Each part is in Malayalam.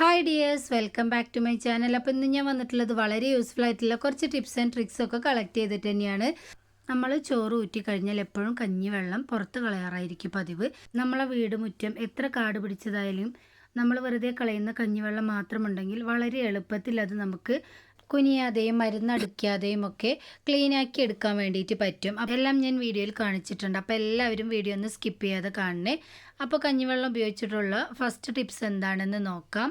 Hi dears welcome back to my channel അപ്പോൾ ഇന്ന് ഞാൻ വന്നിട്ടുള്ളത് വളരെ യൂസ്ഫുൾ ആയിട്ടുള്ള കുറച്ച് ടിപ്സ് ആൻഡ് ട്രിക്സ് ഒക്കെ കളക്ട് ചെയ്തിട്ട് തന്നെയാണ്. നമ്മൾ ചോറ് ഊറ്റി കഴിഞ്ഞാൽ എപ്പോഴും കഞ്ഞി വെള്ളം പുറത്ത് കളയാറായിരിക്കും പതിവ്. നമ്മളെ വീട് മുറ്റം എത്ര കാട് പിടിച്ചതായാലും നമ്മൾ വെറുതെ കളയുന്ന കഞ്ഞിവെള്ളം മാത്രമുണ്ടെങ്കിൽ വളരെ എളുപ്പത്തിൽ അത് നമുക്ക് കുനിയാതെയും മരുന്നടിക്കാതെയും ഒക്കെ ക്ലീൻ ആക്കി എടുക്കാൻ വേണ്ടിയിട്ട് പറ്റും. അതെല്ലാം ഞാൻ വീഡിയോയിൽ കാണിച്ചിട്ടുണ്ട്. അപ്പോൾ എല്ലാവരും വീഡിയോ ഒന്ന് സ്കിപ്പ് ചെയ്യാതെ കാണണേ. അപ്പോൾ കഞ്ഞിവെള്ളം ഉപയോഗിച്ചിട്ടുള്ള ഫസ്റ്റ് ടിപ്സ് എന്താണെന്ന് നോക്കാം.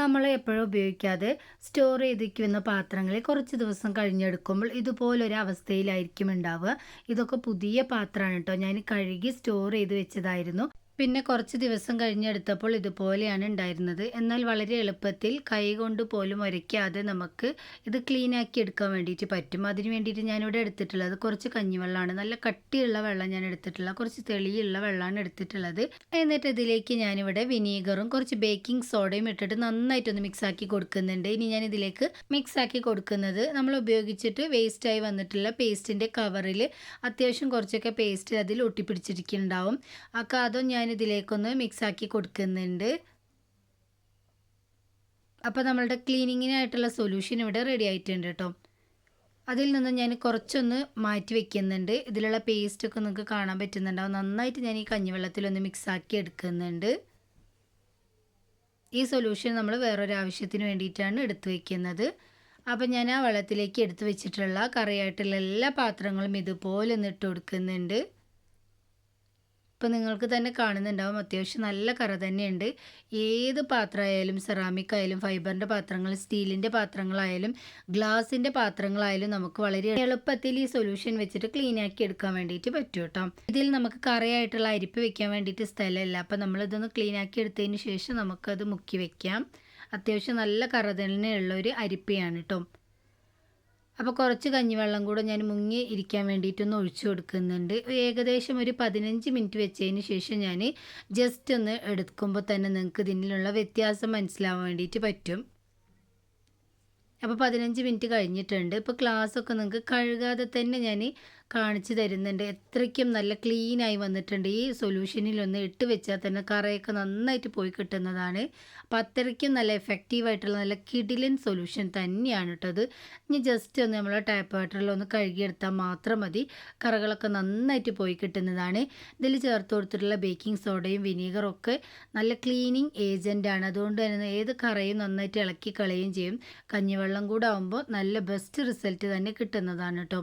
നമ്മൾ എപ്പോഴും ഉപയോഗിക്കാതെ സ്റ്റോർ ചെയ്തിരിക്കുന്ന പാത്രങ്ങളെ കുറച്ച് ദിവസം കഴിഞ്ഞെടുക്കുമ്പോൾ ഇതുപോലൊരു അവസ്ഥയിലായിരിക്കും ഉണ്ടാവുക. ഇതൊക്കെ പുതിയ പാത്രമാണ് കേട്ടോ. ഞാൻ കഴുകി സ്റ്റോർ ചെയ്ത് വെച്ചതായിരുന്നു. പിന്നെ കുറച്ച് ദിവസം കഴിഞ്ഞെടുത്തപ്പോൾ ഇതുപോലെയാണ് ഉണ്ടായിരുന്നത്. എന്നാൽ വളരെ എളുപ്പത്തിൽ കൈ കൊണ്ട് പോലും ഉരയ്ക്കാതെ നമുക്ക് ഇത് ക്ലീൻ ആക്കി എടുക്കാൻ വേണ്ടിയിട്ട് പറ്റും. അതിന് വേണ്ടിയിട്ട് ഞാനിവിടെ എടുത്തിട്ടുള്ളത് കുറച്ച് കഞ്ഞിവെള്ളമാണ്. നല്ല കട്ടിയുള്ള വെള്ളം ഞാൻ എടുത്തിട്ടുള്ള കുറച്ച് തെളിയുള്ള വെള്ളമാണ് എടുത്തിട്ടുള്ളത്. എന്നിട്ട് ഇതിലേക്ക് ഞാനിവിടെ വിനീഗറും കുറച്ച് ബേക്കിംഗ് സോഡയും ഇട്ടിട്ട് നന്നായിട്ടൊന്ന് മിക്സ് ആക്കി കൊടുക്കുന്നുണ്ട്. ഇനി ഞാൻ ഇതിലേക്ക് മിക്സ് ആക്കി കൊടുക്കുന്നത് നമ്മൾ ഉപയോഗിച്ചിട്ട് വേസ്റ്റായി വന്നിട്ടുള്ള പേസ്റ്റിന്റെ കവറിൽ അത്യാവശ്യം കുറച്ചൊക്കെ പേസ്റ്റ് അതിൽ ഒട്ടിപ്പിടിച്ചിരിക്കുന്നുണ്ടാവും. അപ്പോൾ അതും ഞാൻ ഇതിലേക്കൊന്ന് മിക്സ് ആക്കി കൊടുക്കുന്നുണ്ട്. അപ്പോൾ നമ്മളുടെ ക്ലീനിങ്ങിനായിട്ടുള്ള സൊല്യൂഷൻ ഇവിടെ റെഡി ആയിട്ടുണ്ട് കേട്ടോ അതിൽ നിന്ന് ഞാൻ കുറച്ചൊന്ന് മാറ്റി വെക്കുന്നുണ്ട്. ഇതിലുള്ള പേസ്റ്റൊക്കെ നിങ്ങൾക്ക് കാണാൻ പറ്റുന്നുണ്ടാവും. നന്നായിട്ട് ഞാൻ ഈ കഞ്ഞിവെള്ളത്തിലൊന്ന് മിക്സ് ആക്കി എടുക്കുന്നുണ്ട്. ഈ സൊല്യൂഷൻ നമ്മൾ വേറൊരു ആവശ്യത്തിന് വേണ്ടിയിട്ടാണ് എടുത്തു വയ്ക്കുന്നത് അപ്പം ഞാൻ ആ വെള്ളത്തിലേക്ക് എടുത്തു വെച്ചിട്ടുള്ള കറിയായിട്ടുള്ള എല്ലാ പാത്രങ്ങളും ഇതുപോലെ ഒന്ന് ഇട്ട് കൊടുക്കുന്നുണ്ട്. ഇപ്പം നിങ്ങൾക്ക് തന്നെ കാണുന്നുണ്ടാവും. അത്യാവശ്യം നല്ല കറ തന്നെയുണ്ട്. ഏത് പാത്രമായാലും സെറാമിക് ആയാലും ഫൈബറിന്റെ പാത്രങ്ങൾ സ്റ്റീലിന്റെ പാത്രങ്ങളായാലും ഗ്ലാസിന്റെ പാത്രങ്ങളായാലും നമുക്ക് വളരെ എളുപ്പത്തിൽ ഈ സൊല്യൂഷൻ വെച്ചിട്ട് ക്ലീൻ ആക്കി എടുക്കാൻ വേണ്ടിയിട്ട് പറ്റും കേട്ടോ. ഇതിൽ നമുക്ക് കറയായിട്ടുള്ള അരിപ്പ് വെക്കാൻ വേണ്ടിയിട്ട് സ്ഥലമില്ല. അപ്പം നമ്മളിതൊന്ന് ക്ലീൻ ആക്കി എടുത്തതിന് ശേഷം നമുക്കത് മുക്കി വെക്കാം. അത്യാവശ്യം നല്ല കറ തന്നെയുള്ള ഒരു അരിപ്പയാണ് കേട്ടോ. അപ്പോൾ കുറച്ച് കഞ്ഞിവെള്ളം കൂടെ ഞാൻ മുങ്ങി ഇരിക്കാൻ വേണ്ടിയിട്ടൊന്ന് ഒഴിച്ചു കൊടുക്കുന്നുണ്ട്. ഏകദേശം ഒരു പതിനഞ്ച് മിനിറ്റ് വെച്ചതിന് ശേഷം ഞാൻ ജസ്റ്റ് ഒന്ന് എടുക്കുമ്പോൾ തന്നെ നിങ്ങൾക്ക് ഇതിനുള്ള വ്യത്യാസം മനസ്സിലാവാൻ വേണ്ടിയിട്ട് പറ്റും. അപ്പോൾ പതിനഞ്ച് മിനിറ്റ് കഴിഞ്ഞിട്ടുണ്ട്. ഇപ്പോൾ ഗ്ലാസ്സൊക്കെ നിങ്ങൾക്ക് കഴുകാതെ തന്നെ ഞാൻ കാണിച്ചു തരുന്നുണ്ട്. എത്രയ്ക്കും നല്ല ക്ലീനായി വന്നിട്ടുണ്ട്. ഈ സൊല്യൂഷനിലൊന്ന് ഇട്ട് വെച്ചാൽ തന്നെ കറയൊക്കെ നന്നായിട്ട് പോയി കിട്ടുന്നതാണ്. അപ്പോൾ അത്രയ്ക്കും നല്ല എഫക്റ്റീവായിട്ടുള്ള നല്ല കിഡിലൻ സൊല്യൂഷൻ തന്നെയാണ് കേട്ടോ അത്. ഇനി ജസ്റ്റ് ഒന്ന് നമ്മൾ ടാപ്പ് വാട്ടറിൽ ഒന്ന് കഴുകിയെടുത്താൽ മാത്രം മതി. കറകളൊക്കെ നന്നായിട്ട് പോയി കിട്ടുന്നതാണ്. ഇതിൽ ചേർത്ത് കൊടുത്തിട്ടുള്ള ബേക്കിംഗ് സോഡയും വിനീഗറും ഒക്കെ നല്ല ക്ലീനിങ് ഏജന്റാണ് അതുകൊണ്ട് തന്നെ ഏത് കറയും നന്നായിട്ട് ഇളക്കി കളയുകയും ചെയ്യും. കഞ്ഞിവെള്ളം കൂടെ ആകുമ്പോൾ നല്ല ബെസ്റ്റ് റിസൾട്ട് തന്നെ കിട്ടുന്നതാണ് കേട്ടോ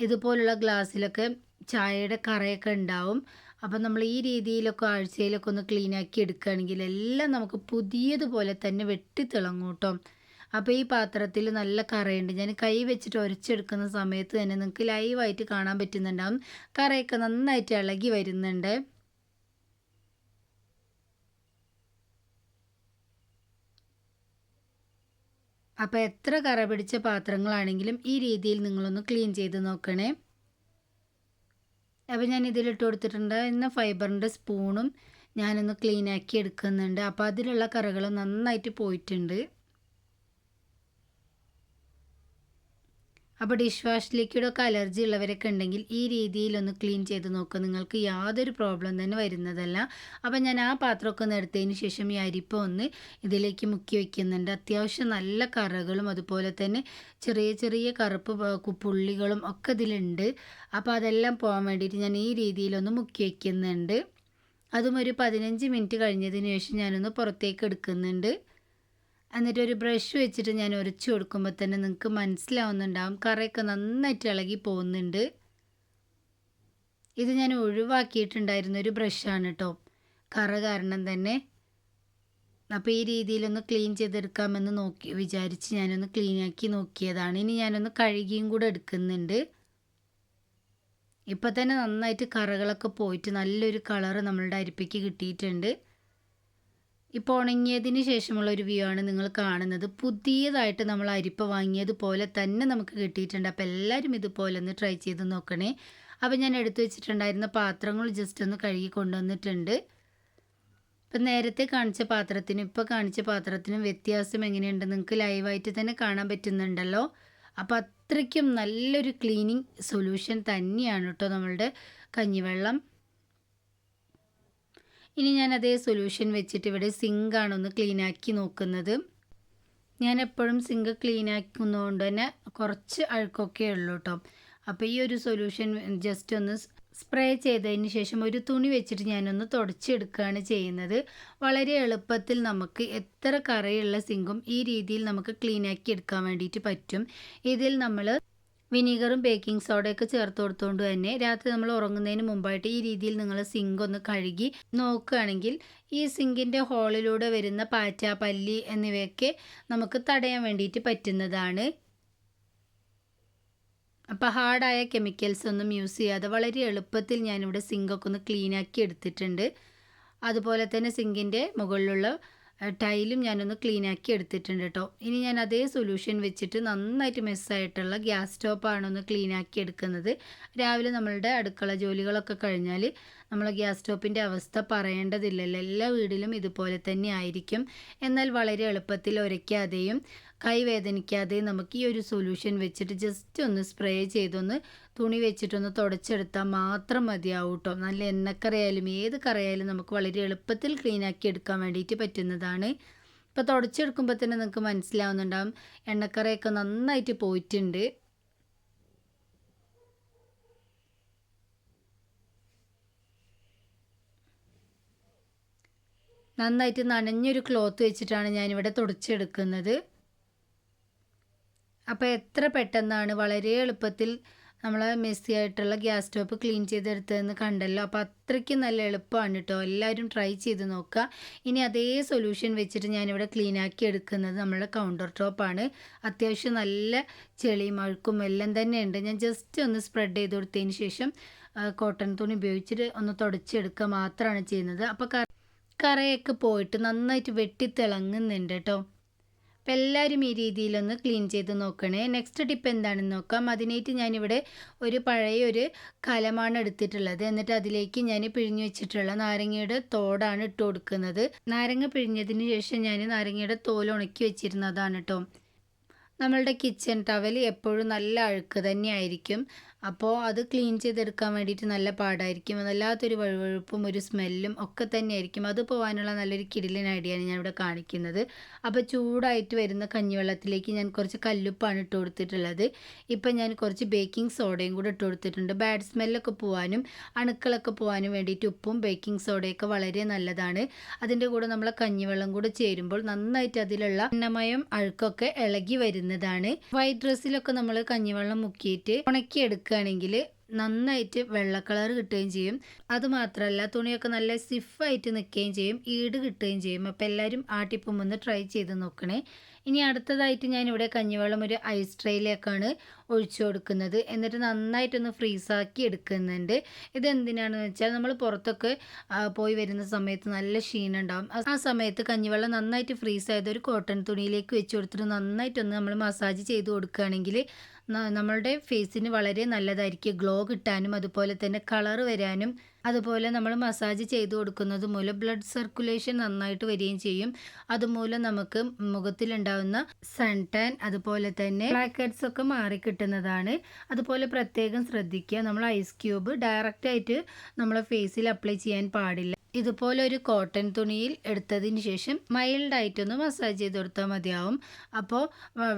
ഇതുപോലുള്ള ഗ്ലാസ്സിലൊക്കെ ചായയുടെ കറയൊക്കെ ഉണ്ടാവും. അപ്പം നമ്മൾ ഈ രീതിയിലൊക്കെ ആഴ്ചയിലൊക്കെ ഒന്ന് ക്ലീൻ ആക്കി എടുക്കുകയാണെങ്കിൽ എല്ലാം നമുക്ക് പുതിയതുപോലെ തന്നെ വെട്ടിത്തിളങ്ങും കേട്ടോ. അപ്പോൾ ഈ പാത്രത്തിൽ നല്ല കറയുണ്ട്. ഞാൻ കൈ വെച്ചിട്ട് ഉരച്ചെടുക്കുന്ന സമയത്ത് തന്നെ നിങ്ങൾക്ക് ലൈവായിട്ട് കാണാൻ പറ്റുന്നുണ്ടാവും. കറയൊക്കെ നന്നായിട്ട് ഇളകി വരുന്നുണ്ട്. അപ്പോൾ എത്ര കറ പിടിച്ച പാത്രങ്ങളാണെങ്കിലും ഈ രീതിയിൽ നിങ്ങളൊന്ന് ക്ലീൻ ചെയ്ത് നോക്കണേ. അപ്പോൾ ഞാൻ ഇതിലിട്ട് കൊടുത്തിട്ടുണ്ട്. ഇന്ന് ഫൈബറിന്റെ സ്പൂണും ഞാനൊന്ന് ക്ലീൻ ആക്കി എടുക്കുന്നുണ്ട്. അപ്പോൾ അതിലുള്ള കറകൾ നന്നായിട്ട് പോയിട്ടുണ്ട്. അപ്പോൾ ഡിഷ് വാഷ് ലിക്വിഡൊക്കെ അലർജി ഉള്ളവരൊക്കെ ഉണ്ടെങ്കിൽ ഈ രീതിയിലൊന്ന് ക്ലീൻ ചെയ്ത് നോക്കുക നിങ്ങൾക്ക് യാതൊരു പ്രോബ്ലം തന്നെ വരുന്നതല്ല. അപ്പോൾ ഞാൻ ആ പാത്രമൊക്കെ ഒന്ന് എടുത്തതിന് ശേഷം ഈ അരിപ്പ ഒന്ന് ഇതിലേക്ക് മുക്കി വയ്ക്കുന്നുണ്ട് അത്യാവശ്യം നല്ല കറകളും അതുപോലെ തന്നെ ചെറിയ ചെറിയ കറുപ്പ് പുള്ളികളും ഒക്കെ ഇതിലുണ്ട്. അപ്പോൾ അതെല്ലാം പോകാൻ വേണ്ടിയിട്ട് ഞാൻ ഈ രീതിയിലൊന്ന് മുക്കി വയ്ക്കുന്നുണ്ട് അതും ഒരു പതിനഞ്ച് മിനിറ്റ് കഴിഞ്ഞതിന് ശേഷം ഞാനൊന്ന് പുറത്തേക്ക് എടുക്കുന്നുണ്ട്. എന്നിട്ട് ഒരു ബ്രഷ് വെച്ചിട്ട് ഞാൻ ഉരച്ചു കൊടുക്കുമ്പോൾ തന്നെ നിങ്ങൾക്ക് മനസ്സിലാവുന്നുണ്ടാവും. കറയൊക്കെ നന്നായിട്ട് ഇളകി പോകുന്നുണ്ട്. ഇത് ഞാൻ ഒഴിവാക്കിയിട്ടുണ്ടായിരുന്ന ഒരു ബ്രഷാണ് കേട്ടോ കറ കാരണം തന്നെ. അപ്പോൾ ഈ രീതിയിലൊന്ന് ക്ലീൻ ചെയ്തെടുക്കാമെന്ന് നോക്കി വിചാരിച്ച് ഞാനൊന്ന് ക്ലീനാക്കി നോക്കിയതാണ്. ഇനി ഞാനൊന്ന് കഴുകിയും കൂടെ എടുക്കുന്നുണ്ട്. ഇപ്പം തന്നെ നന്നായിട്ട് കറകളൊക്കെ പോയിട്ട് നല്ലൊരു കളറ് നമ്മളുടെ അരിപ്പയ്ക്ക് കിട്ടിയിട്ടുണ്ട്. ഇപ്പോൾ ഉണങ്ങിയതിന് ശേഷമുള്ള ഒരു വ്യൂ ആണ് നിങ്ങൾ കാണുന്നത്. പുതിയതായിട്ട് നമ്മൾ അരിപ്പ വാങ്ങിയതുപോലെ തന്നെ നമുക്ക് കിട്ടിയിട്ടുണ്ട്. അപ്പോൾ എല്ലാവരും ഇതുപോലെ ഒന്ന് ട്രൈ ചെയ്ത് നോക്കണേ. അപ്പോൾ ഞാൻ എടുത്തു വെച്ചിട്ടുണ്ടായിരുന്ന പാത്രങ്ങൾ ജസ്റ്റ് ഒന്ന് കഴുകി കൊണ്ടുവന്നിട്ടുണ്ട്. ഇപ്പം നേരത്തെ കാണിച്ച പാത്രത്തിനും ഇപ്പോൾ കാണിച്ച പാത്രത്തിനും വ്യത്യാസം എങ്ങനെയുണ്ട്? നിങ്ങൾക്ക് ലൈവായിട്ട് തന്നെ കാണാൻ പറ്റുന്നുണ്ടല്ലോ. അപ്പോൾ അത്രയ്ക്കും നല്ലൊരു ക്ലീനിങ് സൊല്യൂഷൻ തന്നെയാണ് കേട്ടോ നമ്മളുടെ കഞ്ഞിവെള്ളം. ഇനി ഞാൻ അതേ സൊല്യൂഷൻ വെച്ചിട്ട് ഇവിടെ സിങ്കാണ് ഒന്ന് ക്ലീൻ ആക്കി നോക്കുന്നത്. ഞാൻ എപ്പോഴും സിങ്ക് ക്ലീൻ ആക്കുന്നതുകൊണ്ട് തന്നെ കുറച്ച് അഴുക്കൊക്കെ ഉള്ളൂ കേട്ടോ അപ്പോൾ ഈ ഒരു സൊല്യൂഷൻ ജസ്റ്റ് ഒന്ന് സ്പ്രേ ചെയ്തതിന് ശേഷം ഒരു തുണി വെച്ചിട്ട് ഞാനൊന്ന് തുടച്ചെടുക്കുകയാണ് ചെയ്യുന്നത്. വളരെ എളുപ്പത്തിൽ നമുക്ക് എത്ര കറയുള്ള സിങ്കും ഈ രീതിയിൽ നമുക്ക് ക്ലീൻ ആക്കി എടുക്കാൻ വേണ്ടിയിട്ട് പറ്റും. ഇതിൽ നമ്മൾ വിനീഗറും ബേക്കിംഗ് സോഡയൊക്കെ ചേർത്ത് കൊടുത്തുകൊണ്ട് തന്നെ രാത്രി നമ്മൾ ഉറങ്ങുന്നതിന് മുമ്പായിട്ട് ഈ രീതിയിൽ നിങ്ങൾ സിങ്ക് ഒന്ന് കഴുകി നോക്കുകയാണെങ്കിൽ ഈ സിങ്കിന്റെ ഹോളിലൂടെ വരുന്ന പാറ്റ പല്ലി എന്നിവയൊക്കെ നമുക്ക് തടയാൻ വേണ്ടിയിട്ട് പറ്റുന്നതാണ്. അപ്പോൾ ഹാർഡായ കെമിക്കൽസ് ഒന്നും യൂസ് ചെയ്യാതെ വളരെ എളുപ്പത്തിൽ ഞാനിവിടെ സിങ്കൊക്കെ ഒന്ന് ക്ലീനാക്കി എടുത്തിട്ടുണ്ട്. അതുപോലെ തന്നെ സിങ്കിന്റെ മുകളിലുള്ള ടൈലും ഞാനൊന്ന് ക്ലീൻ ആക്കി എടുത്തിട്ടുണ്ട് കേട്ടോ ഇനി ഞാൻ അതേ സൊല്യൂഷൻ വെച്ചിട്ട് നന്നായിട്ട് മെസ്സായിട്ടുള്ള ഗ്യാസ് സ്റ്റോപ്പാണ് ഒന്ന് ക്ലീൻ ആക്കി എടുക്കുന്നത്. രാവിലെ നമ്മളുടെ അടുക്കള ജോലികളൊക്കെ കഴിഞ്ഞാൽ നമ്മൾ ഗ്യാസ് സ്റ്റോപ്പിന്റെ അവസ്ഥ പറയേണ്ടതില്ലല്ലോ. എല്ലാ വീടിലും ഇതുപോലെ തന്നെ ആയിരിക്കും. എന്നാൽ വളരെ എളുപ്പത്തിൽ ഉരയ്ക്കാതെയും കൈ വേദനിക്കാതെയും നമുക്ക് ഈ ഒരു സൊല്യൂഷൻ വെച്ചിട്ട് ജസ്റ്റ് ഒന്ന് സ്പ്രേ ചെയ്തൊന്ന് തുണി വെച്ചിട്ടൊന്ന് തുടച്ചെടുത്താൽ മാത്രം മതിയാവും കേട്ടോ നല്ല എണ്ണക്കറയായാലും ഏത് കറയായാലും നമുക്ക് വളരെ എളുപ്പത്തിൽ ക്ലീനാക്കി എടുക്കാൻ വേണ്ടിയിട്ട് പറ്റുന്നതാണ്. ഇപ്പോൾ തുടച്ചെടുക്കുമ്പോൾ തന്നെ നിങ്ങൾക്ക് മനസ്സിലാവുന്നുണ്ടാവും. എണ്ണക്കറയൊക്കെ നന്നായിട്ട് പോയിട്ടുണ്ട്. നന്നായിട്ട് നനഞ്ഞൊരു ക്ലോത്ത് വെച്ചിട്ടാണ് ഞാനിവിടെ തുടച്ചെടുക്കുന്നത്. അപ്പോൾ എത്ര പെട്ടെന്നാണ് വളരെ എളുപ്പത്തിൽ നമ്മൾ മെസ്സി ആയിട്ടുള്ള ഗ്യാസ് സ്റ്റോപ്പ് ക്ലീൻ ചെയ്തെടുത്തതെന്ന് കണ്ടല്ലോ. അപ്പോൾ അത്രയ്ക്ക് നല്ല എളുപ്പമാണ് കേട്ടോ. എല്ലാവരും ട്രൈ ചെയ്ത് നോക്കുക. ഇനി അതേ സൊല്യൂഷൻ വെച്ചിട്ട് ഞാനിവിടെ ക്ലീൻ ആക്കി എടുക്കുന്നത് നമ്മളുടെ കൗണ്ടർ ടോപ്പാണ് അത്യാവശ്യം നല്ല ചെളിയും അഴുക്കും എല്ലാം തന്നെ ഉണ്ട് ഞാൻ ജസ്റ്റ് ഒന്ന് സ്പ്രെഡ് ചെയ്ത് കൊടുത്തതിന് ശേഷം കോട്ടൺ തുണി ഉപയോഗിച്ചിട്ട് ഒന്ന് തുടച്ചെടുക്കുക മാത്രമാണ് ചെയ്യുന്നത്. അപ്പോൾ കറയൊക്കെ പോയിട്ട് നന്നായിട്ട് വെട്ടിത്തിളങ്ങുന്നുണ്ട് കേട്ടോ അപ്പം എല്ലാവരും ഈ രീതിയിലൊന്ന് ക്ലീൻ ചെയ്ത് നോക്കണേ. നെക്സ്റ്റ് ടിപ്പ് എന്താണെന്ന് നോക്കാം. അതിനായിട്ട് ഞാനിവിടെ ഒരു പഴയ ഒരു കലമാണ് എടുത്തിട്ടുള്ളത്. എന്നിട്ട് അതിലേക്ക് ഞാൻ പിഴിഞ്ഞു വെച്ചിട്ടുള്ള നാരങ്ങയുടെ തോടാണ് ഇട്ട് കൊടുക്കുന്നത്. നാരങ്ങ പിഴിഞ്ഞതിന് ശേഷം ഞാൻ നാരങ്ങയുടെ തോൽ ഉണക്കി വെച്ചിരുന്നതാണ് കേട്ടോ നമ്മളുടെ കിച്ചൺ ടവൽ എപ്പോഴും നല്ല അഴുക്ക് തന്നെയായിരിക്കും അപ്പോൾ അത് ക്ലീൻ ചെയ്തെടുക്കാൻ വേണ്ടിയിട്ട് നല്ല പാടായിരിക്കും. വല്ലാത്തൊരു വഴുവഴുപ്പും ഒരു സ്മെല്ലും ഒക്കെ തന്നെയായിരിക്കും. അത് പോകാനുള്ള നല്ലൊരു കിടിലൻ ഐഡിയയാണ് ഞാൻ ഇവിടെ കാണിക്കുന്നത്. അപ്പോൾ ചൂടായിട്ട് വരുന്ന കഞ്ഞിവെള്ളത്തിലേക്ക് ഞാൻ കുറച്ച് കല്ലുപ്പാണ് ഇട്ട് കൊടുത്തിട്ടുള്ളത്. ഇപ്പം ഞാൻ കുറച്ച് ബേക്കിംഗ് സോഡയും കൂടെ ഇട്ട് കൊടുത്തിട്ടുണ്ട്. ബാഡ് സ്മെല്ലൊക്കെ പോകാനും അണുക്കളൊക്കെ പോകാനും വേണ്ടിയിട്ട് ഉപ്പും ബേക്കിംഗ് സോഡയൊക്കെ വളരെ നല്ലതാണ്. അതിന്റെ കൂടെ നമ്മളെ കഞ്ഞിവെള്ളം കൂടെ ചേരുമ്പോൾ നന്നായിട്ട് അതിലുള്ള എണ്ണമയം അഴുക്കൊക്കെ ഇളകി വരുന്നതാണ്. വൈറ്റ് ഡ്രസ്സിലൊക്കെ നമ്മൾ കഞ്ഞിവെള്ളം മുക്കിയിട്ട് ഉണക്കിയെടുക്കുക എടുക്കുകയാണെങ്കിൽ നന്നായിട്ട് വെള്ള കളർ കിട്ടുകയും ചെയ്യും. അതുമാത്രമല്ല തുണിയൊക്കെ നല്ല സിഫായിട്ട് നിൽക്കുകയും ചെയ്യും ഈട് കിട്ടുകയും ചെയ്യും. അപ്പോൾ എല്ലാവരും ആ ടിപ്പും ഒന്ന് ട്രൈ ചെയ്ത് നോക്കണേ. ഇനി അടുത്തതായിട്ട് ഞാൻ ഇവിടെ കഞ്ഞിവെള്ളം ഒരു ഐസ് ട്രേയിലേക്കാണ് ഒഴിച്ചു കൊടുക്കുന്നത്. എന്നിട്ട് നന്നായിട്ടൊന്ന് ഫ്രീസാക്കി എടുക്കുന്നുണ്ട്. ഇതെന്തിനാണെന്ന് വെച്ചാൽ നമ്മൾ പുറത്തൊക്കെ പോയി വരുന്ന സമയത്ത് നല്ല ക്ഷീണുണ്ടാവും ആ സമയത്ത് കഞ്ഞിവെള്ളം നന്നായിട്ട് ഫ്രീസ് ആയത് ഒരു കോട്ടൺ തുണിയിലേക്ക് വെച്ച് കൊടുത്തിട്ട് നന്നായിട്ടൊന്ന് നമ്മൾ മസാജ് ചെയ്ത് കൊടുക്കുകയാണെങ്കിൽ നമ്മളുടെ ഫേസിന് വളരെ നല്ലതായിരിക്കും. ഗ്ലോ കിട്ടാനും അതുപോലെ തന്നെ കളർ വരാനും അതുപോലെ നമ്മൾ മസാജ് ചെയ്തു കൊടുക്കുന്നത് മൂലം ബ്ലഡ് സർക്കുലേഷൻ നന്നായിട്ട് വരികയും ചെയ്യും. അതുമൂലം നമുക്ക് മുഖത്തിലുണ്ടാവുന്ന സൺ ടാൻ അതുപോലെ തന്നെ ബ്ലാക്ക് ഹെഡ്സ് ഒക്കെ മാറി കിട്ടുന്നതാണ്. അതുപോലെ പ്രത്യേകം ശ്രദ്ധിക്കുക. നമ്മൾ ഐസ് ക്യൂബ് ഡയറക്റ്റായിട്ട് നമ്മളെ ഫേസിൽ അപ്ലൈ ചെയ്യാൻ പാടില്ല. ഇതുപോലെ ഒരു കോട്ടൺ തുണിയിൽ എടുത്തതിന് ശേഷം മൈൽഡായിട്ടൊന്ന് മസാജ് ചെയ്ത് കൊടുത്താൽ മതിയാവും. അപ്പോൾ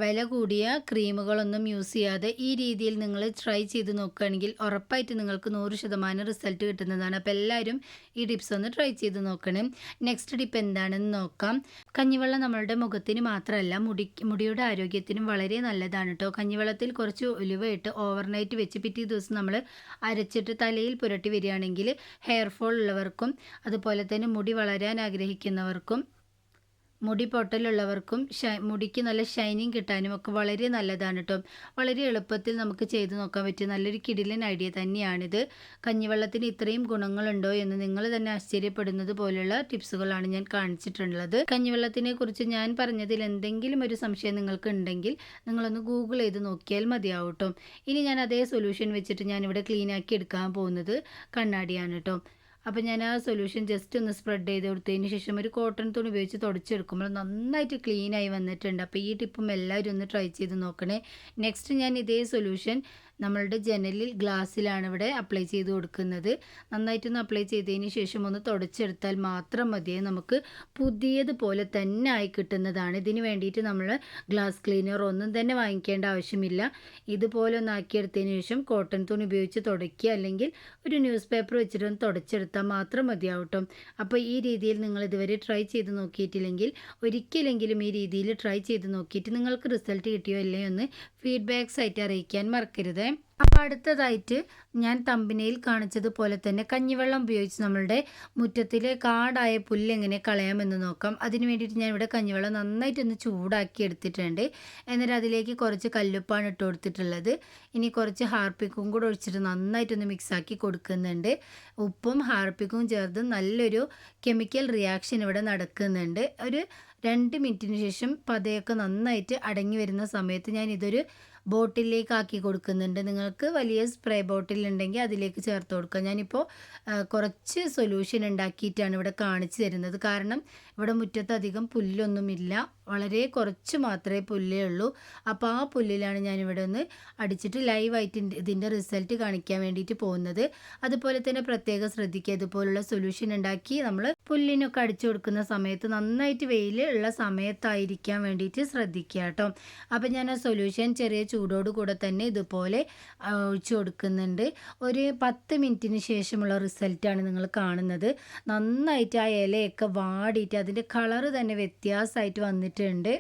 വില കൂടിയ ക്രീമുകളൊന്നും യൂസ് ചെയ്യാതെ ഈ രീതിയിൽ നിങ്ങൾ ട്രൈ ചെയ്ത് നോക്കുകയാണെങ്കിൽ ഉറപ്പായിട്ട് നിങ്ങൾക്ക് നൂറ് ശതമാനം റിസൾട്ട് കിട്ടുന്നതാണ്. അപ്പോൾ എല്ലാവരും ഈ ടിപ്സ് ഒന്ന് ട്രൈ ചെയ്ത് നോക്കണേ. നെക്സ്റ്റ് ടിപ്പ് എന്താണെന്ന് നോക്കാം. കഞ്ഞിവെള്ളം നമ്മളുടെ മുഖത്തിന് മാത്രമല്ല മുടി മുടിയുടെ ആരോഗ്യത്തിനും വളരെ നല്ലതാണ് കേട്ടോ കഞ്ഞിവെള്ളത്തിൽ കുറച്ച് ഉലുവയിട്ട് ഓവർനൈറ്റ് വെച്ച് പിറ്റേ ദിവസം നമ്മൾ അരച്ചിട്ട് തലയിൽ പുരട്ടി വരികയാണെങ്കിൽ ഹെയർ ഫോൾ ഉള്ളവർക്കും അതുപോലെ തന്നെ മുടി വളരാൻ ആഗ്രഹിക്കുന്നവർക്കും മുടി പൊട്ടലുള്ളവർക്കും മുടിക്ക് നല്ല ഷൈനിങ് കിട്ടാനും ഒക്കെ വളരെ നല്ലതാണ് കേട്ടോ വളരെ എളുപ്പത്തിൽ നമുക്ക് ചെയ്തു നോക്കാൻ പറ്റും നല്ലൊരു കിടിലൻ ഐഡിയ തന്നെയാണിത്. കഞ്ഞിവെള്ളത്തിന് ഇത്രയും ഗുണങ്ങളുണ്ടോ എന്ന് നിങ്ങൾ തന്നെ ആശ്ചര്യപ്പെടുന്നത് പോലുള്ള ടിപ്സുകളാണ് ഞാൻ കാണിച്ചിട്ടുള്ളത്. കഞ്ഞിവെള്ളത്തിനെ കുറിച്ച് ഞാൻ പറഞ്ഞതിൽ എന്തെങ്കിലും ഒരു സംശയം നിങ്ങൾക്ക് ഉണ്ടെങ്കിൽ നിങ്ങളൊന്ന് ഗൂഗിൾ ചെയ്ത് നോക്കിയാൽ മതിയാവും കേട്ടോ ഇനി ഞാൻ അതേ സൊല്യൂഷൻ വെച്ചിട്ട് ഞാനിവിടെ ക്ലീൻ ആക്കി എടുക്കാൻ പോകുന്നത് കണ്ണാടിയാണ് കേട്ടോ അപ്പോൾ ഞാൻ ആ സൊല്യൂഷൻ ജസ്റ്റ് ഒന്ന് സ്പ്രെഡ് ചെയ്ത് കൊടുത്തതിന് ശേഷം ഒരു കോട്ടൺ തുണി ഉപയോഗിച്ച് തുടച്ചെടുക്കുമ്പോൾ നന്നായിട്ട് ക്ലീനായി വന്നിട്ടുണ്ട്. അപ്പോൾ ഈ ടിപ്പും എല്ലാവരും ഒന്ന് ട്രൈ ചെയ്ത് നോക്കണേ. നെക്സ്റ്റ് ഞാൻ ഇതേ സൊല്യൂഷൻ നമ്മളുടെ ജനലിൽ ഗ്ലാസ്സിലാണ് ഇവിടെ അപ്ലൈ ചെയ്ത് കൊടുക്കുന്നത്. നന്നായിട്ടൊന്ന് അപ്ലൈ ചെയ്തതിന് ശേഷം ഒന്ന് തുടച്ചെടുത്താൽ മാത്രം മതിയേ. നമുക്ക് പുതിയതുപോലെ തന്നെ ആയി കിട്ടുന്നതാണ്. ഇതിന് വേണ്ടിയിട്ട് നമ്മൾ ഗ്ലാസ് ക്ലീനർ ഒന്നും തന്നെ വാങ്ങിക്കേണ്ട ആവശ്യമില്ല. ഇതുപോലെ ഒന്ന് ആക്കിയെടുത്തതിന് ശേഷം കോട്ടൺ തുണി ഉപയോഗിച്ച് തുടയ്ക്കുക. അല്ലെങ്കിൽ ഒരു ന്യൂസ് പേപ്പർ വെച്ചിട്ട് ഒന്ന് തുടച്ചെടുത്താൽ മാത്രം മതിയാവട്ടോ. അപ്പോൾ ഈ രീതിയിൽ നിങ്ങൾ ഇതുവരെ ട്രൈ ചെയ്ത് നോക്കിയിട്ടില്ലെങ്കിൽ ഒരിക്കലെങ്കിലും ഈ രീതിയിൽ ട്രൈ ചെയ്ത് നോക്കിയിട്ട് നിങ്ങൾക്ക് റിസൾട്ട് കിട്ടിയോ ഇല്ലയോ എന്ന് ഫീഡ്ബാക്സ് ആയിട്ട് അറിയിക്കാൻ മറക്കരുത്. അപ്പോൾ അടുത്തതായിട്ട് ഞാൻ തമ്പിനയിൽ കാണിച്ചതുപോലെ തന്നെ കഞ്ഞിവെള്ളം ഉപയോഗിച്ച് നമ്മളുടെ മുറ്റത്തിലെ കാടായ പുല്ല് എങ്ങനെ കളയാമെന്ന് നോക്കാം. അതിന് വേണ്ടിയിട്ട് ഞാൻ ഇവിടെ കഞ്ഞിവെള്ളം നന്നായിട്ടൊന്ന് ചൂടാക്കി എടുത്തിട്ടുണ്ട്. എന്നിട്ട് അതിലേക്ക് കുറച്ച് കല്ലുപ്പാണ് ഇട്ട് കൊടുത്തിട്ടുള്ളത്. ഇനി കുറച്ച് ഹാർപ്പിക്കും കൂടെ ഒഴിച്ചിട്ട് നന്നായിട്ടൊന്ന് മിക്സാക്കി കൊടുക്കുന്നുണ്ട്. ഉപ്പും ഹാർപ്പിക്കും ചേർത്ത് നല്ലൊരു കെമിക്കൽ റിയാക്ഷൻ ഇവിടെ നടക്കുന്നുണ്ട്. ഒരു രണ്ട് മിനിറ്റിന് ശേഷം പതയൊക്കെ നന്നായിട്ട് അടങ്ങി വരുന്ന സമയത്ത് ഞാൻ ഇതൊരു ബോട്ടിലേക്ക് ആക്കി കൊടുക്കുന്നുണ്ട്. നിങ്ങൾക്ക് വലിയ സ്പ്രേ ബോട്ടിൽ ഉണ്ടെങ്കിൽ അതിലേക്ക് ചേർത്ത് കൊടുക്കുക ഞാനിപ്പോൾ കുറച്ച് സൊല്യൂഷൻ ഉണ്ടാക്കിയിട്ടാണ് ഇവിടെ കാണിച്ചു തരുന്നത്. കാരണം ഇവിടെ മുറ്റത്ത് അധികം പുല്ലൊന്നുമില്ല. വളരെ കുറച്ച് മാത്രമേ പുല്ലേ ഉള്ളൂ. അപ്പോൾ ആ പുല്ലിലാണ് ഞാനിവിടെ ഒന്ന് അടിച്ചിട്ട് ലൈവായിട്ട് ഇതിന്റെ റിസൾട്ട് കാണിക്കാൻ വേണ്ടിയിട്ട് പോകുന്നത്. അതുപോലെ തന്നെ പ്രത്യേകം ശ്രദ്ധിക്കുക. ഇതുപോലുള്ള സൊല്യൂഷൻ ഉണ്ടാക്കി നമ്മൾ പുല്ലിനൊക്കെ അടിച്ചു കൊടുക്കുന്ന സമയത്ത് നന്നായിട്ട് വെയിൽ ഉള്ള സമയത്തായിരിക്കാൻ വേണ്ടിയിട്ട് ശ്രദ്ധിക്കുക കേട്ടോ. അപ്പം ഞാൻ ആ സൊല്യൂഷൻ ചെറിയ ചൂടോട് കൂടെ തന്നെ ഇതുപോലെ ഒഴിച്ചു കൊടുക്കുന്നുണ്ട്. ഒരു പത്ത് മിനിറ്റിന് ശേഷമുള്ള റിസൾട്ടാണ് നിങ്ങൾ കാണുന്നത്. നന്നായിട്ട് ആ ഇലയൊക്കെ വാടിയിട്ട് അതിന്റെ കളറ് തന്നെ വ്യത്യാസമായിട്ട് വന്നിട്ടുണ്ട്.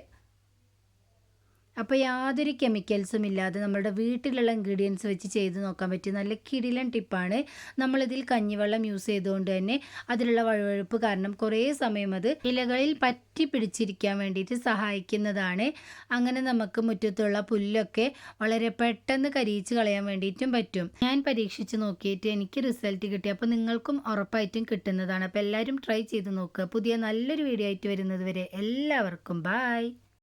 അപ്പോൾ യാതൊരു കെമിക്കൽസും ഇല്ലാതെ നമ്മുടെ വീട്ടിലുള്ള ഇൻഗ്രീഡിയൻസ് വെച്ച് ചെയ്ത് നോക്കാൻ പറ്റിയ നല്ല കിടിലൻ ടിപ്പാണ് നമ്മളിതിൽ കഞ്ഞിവെള്ളം യൂസ് ചെയ്തുകൊണ്ട് തന്നെ അതിലുള്ള വഴുവഴുപ്പ് കാരണം കുറേ സമയം അത് ഇലകളിൽ പറ്റി പിടിച്ചിരിക്കാൻ വേണ്ടിയിട്ട് സഹായിക്കുന്നതാണ്. അങ്ങനെ നമുക്ക് മുറ്റത്തുള്ള പുല്ലൊക്കെ വളരെ പെട്ടെന്ന് കരിയിച്ച് കളയാൻ വേണ്ടിയിട്ടും പറ്റും. ഞാൻ പരീക്ഷിച്ച് നോക്കിയിട്ട് എനിക്ക് റിസൾട്ട് കിട്ടി. അപ്പോൾ നിങ്ങൾക്കും ഉറപ്പായിട്ടും കിട്ടുന്നതാണ്. അപ്പോൾ എല്ലാവരും ട്രൈ ചെയ്ത് നോക്കുക. പുതിയ നല്ലൊരു വീഡിയോ ആയിട്ട് വരുന്നത് വരെ എല്ലാവർക്കും ബായ്